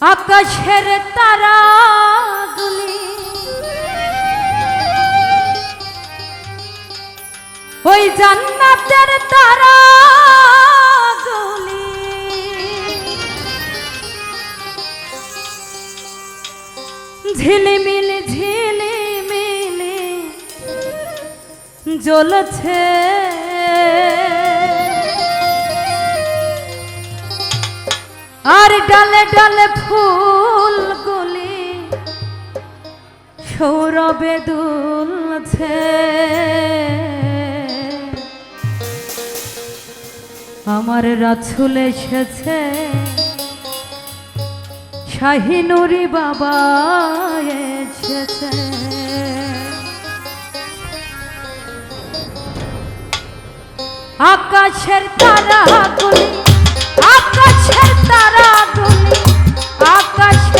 আকাশের তারাগুলি। ওই জান্নাতের তারাগুলি। ঝিলিমিলি ঝিলিমিলি জ্বলছে। আর ডালে ডালে ফুলগুলি সৌরভে দুলছে। আমার রাছুল এসেছে শাহিনুরি বাবা এসেছে। আকাশের তারাগুলি আকাশের তারা আকাশে